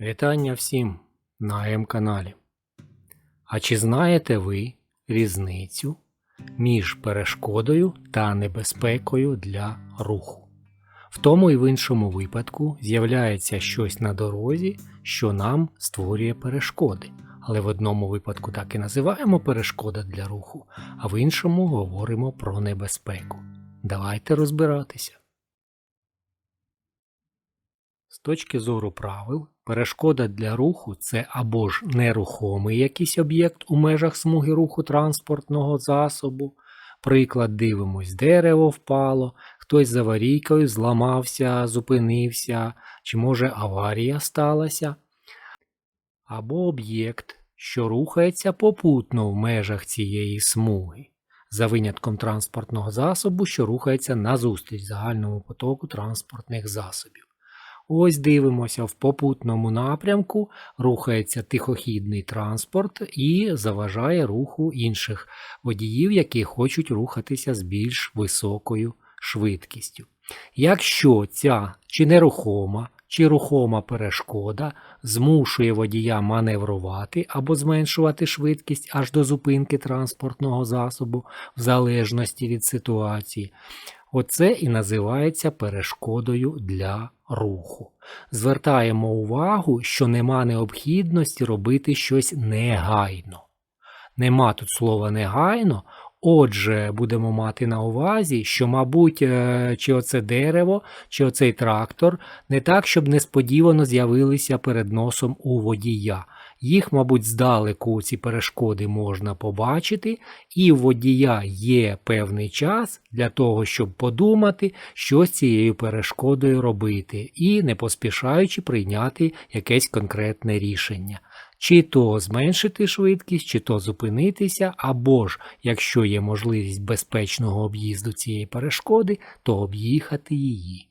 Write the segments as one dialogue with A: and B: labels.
A: Вітання всім на М-каналі. А чи знаєте ви різницю між перешкодою та небезпекою для руху? В тому і в іншому випадку з'являється щось на дорозі, що нам створює перешкоди. Але в одному випадку так і називаємо перешкода для руху, а в іншому говоримо про небезпеку. Давайте розбиратися. З точки зору правил, перешкода для руху це або ж нерухомий якийсь об'єкт у межах смуги руху транспортного засобу. Приклад дивимось, дерево впало, хтось з аварійкою зламався, зупинився, чи може аварія сталася. Або об'єкт, що рухається попутно в межах цієї смуги, за винятком транспортного засобу, що рухається назустріч загальному потоку транспортних засобів. Ось дивимося, в попутному напрямку рухається тихохідний транспорт і заважає руху інших водіїв, які хочуть рухатися з більш високою швидкістю. Якщо ця чи нерухома, чи рухома перешкода змушує водія маневрувати або зменшувати швидкість аж до зупинки транспортного засобу в залежності від ситуації, Оце і називається перешкодою для руху. Звертаємо увагу, що нема необхідності робити щось негайно. Нема тут слова негайно, отже, будемо мати на увазі, що, мабуть, е, чи оце дерево, чи оцей трактор не так, щоб несподівано з'явилися перед носом у водія. Їх, мабуть, здалеку ці перешкоди можна побачити, і у водія є певний час для того, щоб подумати, що з цією перешкодою робити, і не поспішаючи прийняти якесь конкретне рішення. Чи то зменшити швидкість, чи то зупинитися, або ж, якщо є можливість безпечного об'їзду цієї перешкоди, то об'їхати її.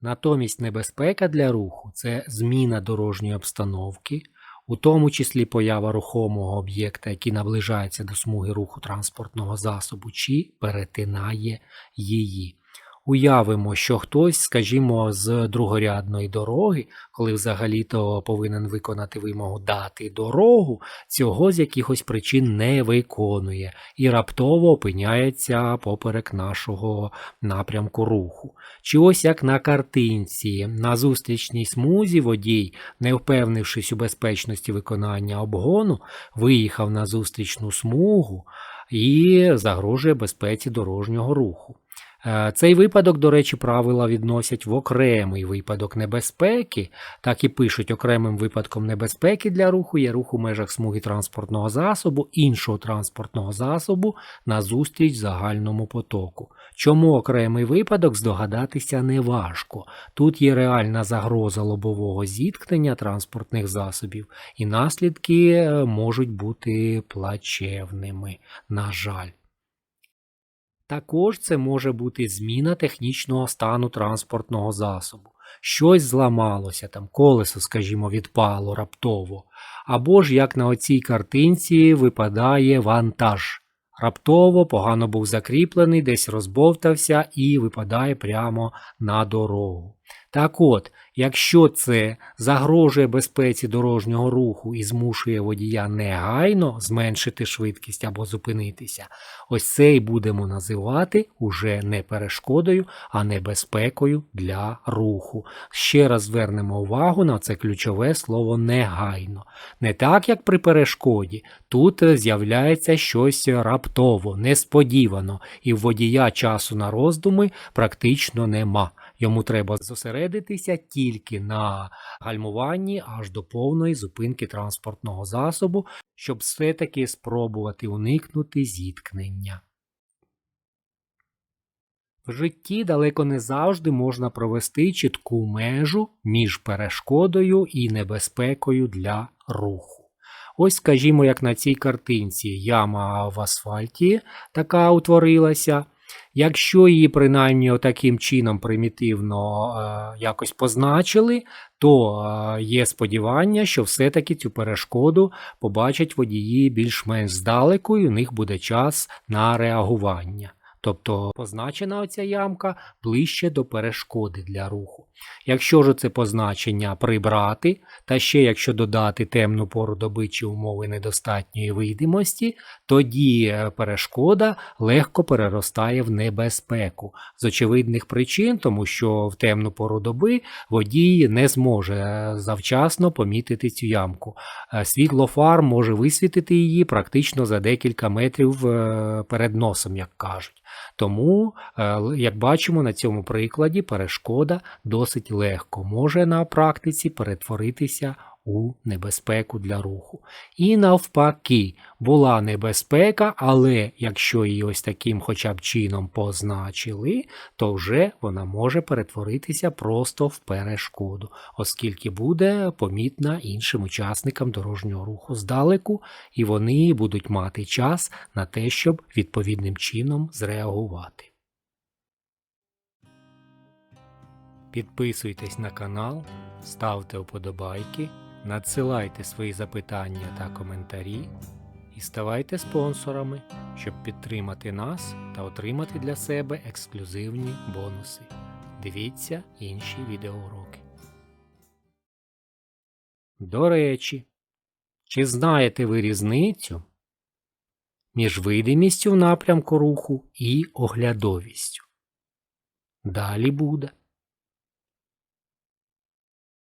A: Натомість небезпека для руху це зміна дорожньої обстановки, у тому числі поява рухомого об'єкта, який наближається до смуги руху транспортного засобу, чи перетинає її. Уявимо, що хтось, скажімо, з другорядної дороги, коли взагалі-то повинен виконати вимогу дати дорогу, цього з якихось причин не виконує і раптово опиняється поперек нашого напрямку руху. Чи ось як на картинці, на зустрічній смузі водій, не впевнившись у безпечності виконання обгону, виїхав на зустрічну смугу і загрожує безпеці дорожнього руху. Е, цей випадок, до речі, правила відносять в окремий випадок небезпеки, так і пишуть окремим випадком небезпеки для руху є рух у межах смуги транспортного засобу, іншого транспортного засобу назустріч загальному потоку. Чому окремий випадок здогадатися не важко. Тут є реальна загроза лобового зіткнення транспортних засобів, і наслідки е, можуть бути плачевними, на жаль. Також це може бути зміна технічного стану транспортного засобу. Щось зламалося, там колесо, скажімо, відпало раптово. Або ж, як на оцій картинці, випадає вантаж. Раптово погано був закріплений, десь розбовтався і випадає прямо на дорогу. Так от, якщо це загрожує безпеці дорожнього руху і змушує водія негайно зменшити швидкість або зупинитися, ось це і будемо називати уже не перешкодою, а небезпекою для руху. Ще раз звернемо увагу на це ключове слово негайно. Не так, як при перешкоді, тут з'являється щось раптово, несподівано, і в водія часу на роздуми практично нема. Йому треба зосередитися тільки на гальмуванні аж до повної зупинки транспортного засобу, щоб все-таки спробувати уникнути зіткнення. В житті далеко не завжди можна провести чітку межу між перешкодою і небезпекою для руху. Ось, скажімо, як на цій картинці яма в асфальті така утворилася. Якщо її принаймні таким чином примітивно е, якось позначили, то е, є сподівання, що все-таки цю перешкоду побачать водії більш-менш здалеку, і у них буде час на реагування. тобто позначена оця ямка ближче до перешкоди для руху. Якщо ж це позначення прибрати, та ще якщо додати темну пору доби чи умови недостатньої видимості, тоді е, перешкода легко переростає в небезпеку з очевидних причин, тому що в темну пору доби водій не зможе е, завчасно помітити цю ямку. Е, Світло фар може висвітити її практично за декілька метрів перед носом, як кажуть. Тому, як бачимо на цьому прикладі, перешкода досить легко може на практиці перетворитися у небезпеку для руху. І навпаки, була небезпека, але якщо її ось таким хоча б чином позначили, то вже вона може перетворитися просто в перешкоду, оскільки буде помітна іншим учасникам дорожнього руху здалеку, і вони будуть мати час на те, щоб відповідним чином зреагувати. Підписуйтесь на канал, ставте вподобайки, надсилайте свої запитання та коментарі і ставайте спонсорами, щоб підтримати нас та отримати для себе ексклюзивні бонуси. Дивіться інші відеоуроки. До речі, чи знаєте ви різницю між видимістю в напрямку руху і оглядовістю? Далі буде.